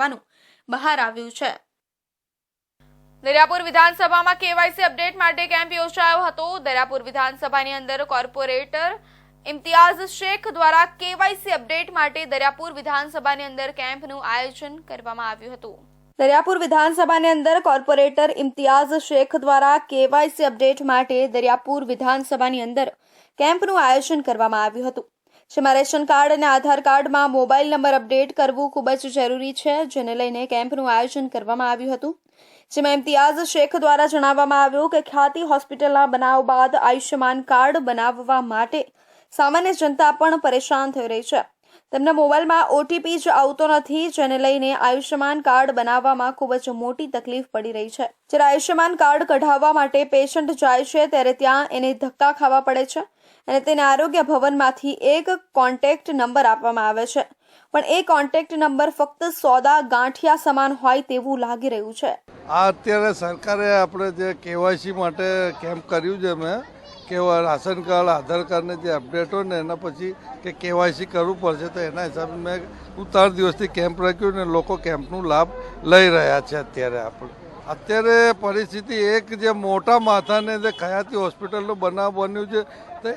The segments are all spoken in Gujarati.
હોવાનું બહાર આવ્યું છે. દરિયાપુર વિધાનસભામાં કેવાયસી અપડેટ માટે કેમ્પ યોજાયો હતો. દરિયાપુર વિધાનસભાની અંદર કોર્પોરેટર ઇમ્તિયાઝ શેખ દ્વારા કેવાયસી અપડેટ માટે દરિયાપુર વિધાનસભાની અંદર કેમ્પનું આયોજન કરવામાં આવ્યું હતું. દરિયાપુર વિધાનસભાની અંદર કોર્પોરેટર ઇમ્તિયાઝ શેખ દ્વારા કેવાયસી અપડેટ માટે દરિયાપુર વિધાનસભાની અંદર કેમ્પનું આયોજન કરવામાં આવ્યું હતું. જેમાં રેશન કાર્ડ અને આધાર કાર્ડમાં મોબાઈલ નંબર અપડેટ કરવું ખૂબ જ જરૂરી છે, જેને લઈને કેમ્પનું આયોજન કરવામાં આવ્યું હતું. જેમાં ઇમ્તિયાઝ શેખ દ્વારા જણાવવામાં આવ્યું કે ખ્યાતિ હોસ્પિટલના બનાવ બાદ આયુષ્યમાન કાર્ડ બનાવવા માટે સામાન્ય જનતા પણ પરેશાન થઈ રહી છે. તેમના મોબાઈલમાં ઓટીપી જ આવતો નથી, જેને લઈને આયુષ્યમાન કાર્ડ બનાવવામાં ખૂબ જ મોટી તકલીફ પડી રહી છે. જ્યારે આયુષ્યમાન કાર્ડ કઢાવવા માટે પેશન્ટ જાય છે, ત્યારે ત્યાં એને ધક્કા ખાવા પડે છે અને તેને આરોગ્ય ભવનમાંથી એક કોન્ટેક્ટ નંબર આપવામાં આવે છે. પણ એ કોન્ટેક્ટ નંબર ફક્ત સોદા ગાંઠિયા સમાન હોય તેવું લાગી રહ્યું છે. આ અત્યારે સરકારે આપણે જે કેવાયસી માટે કેમ્પ કર્યું છે મેં કે રાશન કાર્ડ, આધાર કાર્ડને જે અપડેટ હોય ને, એના પછી કે કેવાયસી કરવું પડશે તો એના હિસાબે મેં હું ત્રણ દિવસથી કેમ્પ રાખ્યું ને લોકો કેમ્પનું લાભ લઈ રહ્યા છે અત્યારે આપણે. અત્યારે પરિસ્થિતિ એક જે મોટા માથાને જે ખયાતી હોસ્પિટલનું બનાવ બન્યું છે,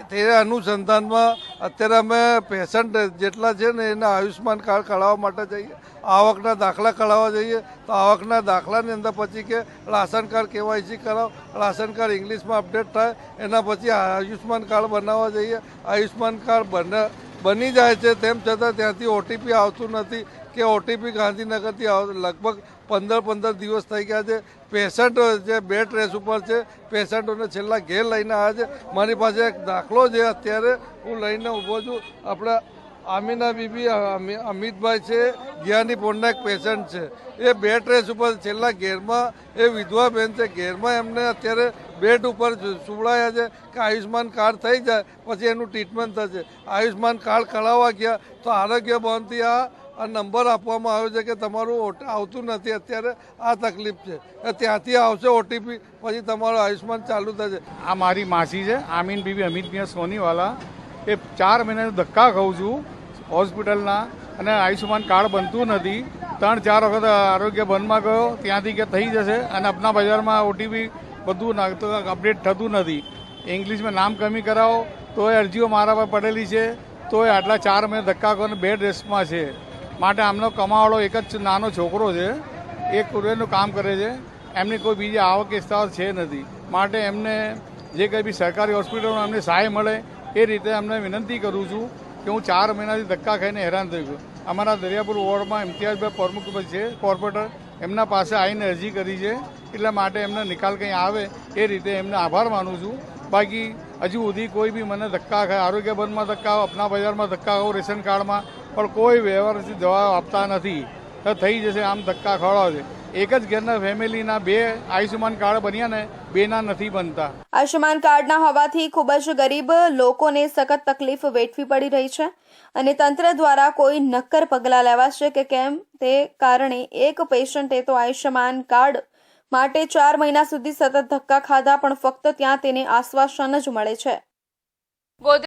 તે અનુસંધાનમાં અત્યારે અમે પેશન્ટ જેટલા છે ને એના આયુષ્યમાન કાર્ડ કઢાવવા માટે જઈએ, આવકના દાખલા કઢાવવા જઈએ, તો આવકના દાખલાની અંદર પછી કે રાશન કાર્ડ કેવાયસી કરાવ, રાશન કાર્ડ ઇંગ્લિશમાં અપડેટ થાય, એના પછી આયુષ્યમાન કાર્ડ બનાવવા જઈએ. આયુષ્યમાન કાર્ડ બને બની જાય છે, તેમ છતાં ત્યાંથી ઓટીપી આવતું નથી કે ઓટીપી ગાંધીનગરથી લગભગ પંદર પંદર દિવસ થઈ ગયા છે. પેશન્ટ જે બેડ રેસ ઉપર છે, પેશન્ટોને છેલ્લા ઘેર લઈને આવ્યા છે. મારી પાસે એક દાખલો છે, અત્યારે હું લઈને ઊભો છું. આપણે આમીના બીબી અમિતભાઈ છે જ્ઞાની પોળના એક પેશન્ટ છે. એ બેડ રેસ ઉપર છેલ્લા ઘેરમાં, એ વિધવા બેન છે, ઘેરમાં એમને અત્યારે બેડ ઉપર સુવડાયા છે કે આયુષ્યમાન કાર્ડ થઈ જાય, પછી એનું ટ્રીટમેન્ટ થશે. આયુષ્યમાન કાર્ડ કઢાવવા ગયા, તો આરોગ્ય ભવનથી આ આ નંબર આપવામાં આવ્યો છે કે તમારું આવતું નથી, અત્યારે આ તકલીફ છે. ત્યાંથી આવશે ઓટીપી પછી તમારું આયુષ્યમાન ચાલુ થશે. આ મારી માસી છે, આમીન બીબી, અમિત મિયા સોનીવાલા. એ ચાર મહિનાનું ધક્કા ખાઉં છું. હોસ્પિટલના અને આયુષ્યમાન કાર્ડ બનતું નથી. ત્રણ, ચાર વખત આરોગ્ય બંધમાં ગયો, ત્યાંથી કે થઈ જશે અને અપના બજારમાં ઓટીપી બધું અપડેટ થતું નથી. ઇંગ્લિશમાં નામ કમી કરાવો, તોય અરજીઓ મારા પર પડેલી છે, તોય આટલા ચાર મહિના ધક્કા ખાઈને બેડ રેસ્ટમાં છે. માટે આમનો કમાવાળો એક જ નાનો છોકરો છે, એ કુરિયરનું કામ કરે છે, એમની કોઈ બીજી આવક વિસ્તાર છે નથી. માટે એમને જે કંઈ બી સરકારી હોસ્પિટલમાં અમને સહાય મળે, એ રીતે અમને વિનંતી કરું છું કે હું ચાર મહિનાથી ધક્કા ખાઈને હેરાન થઈ ગયો. અમારા દરિયાપુર વોર્ડમાં ઇમ્તિયાઝભાઈ પ્રમુખ છે, કોર્પોરેટર. એમના પાસે આવીને અરજી કરી છે. એટલા માટે એમનો નિકાલ કંઈ આવે એ રીતે એમને આભાર માનું છું. બાકી હજુ સુધી કોઈ બી મને ધક્કા ખાય, આરોગ્ય બંધમાં ધક્કા અપના બજારમાં ધક્કા રેશન કાર્ડમાં, પણ કોઈ વ્યવહારથી જવાબ આપતા નથી. તો થઈ જશે, આમ ધક્કા ખવડાવ છે. એક જ ઘરના ફેમિલીના બે આયુષ્યમાન કાર્ડ બન્યા ને બેના નથી બનતા. આયુષ્યમાન કાર્ડના હોવાથી ખૂબ જ ગરીબ લોકોને સખત તકલીફ વેઠવી પડી રહી છે અને તંત્ર દ્વારા કોઈ નક્કર પગલાં લેવાશે કે કેમ તે કારણે એક પેશન્ટે તો આયુષ્યમાન કાર્ડ માટે ચાર મહિના સુધી સતત ધક્કા ખાધા પણ ફક્ત ત્યાં તેને આશ્વાસન જ મળે છે.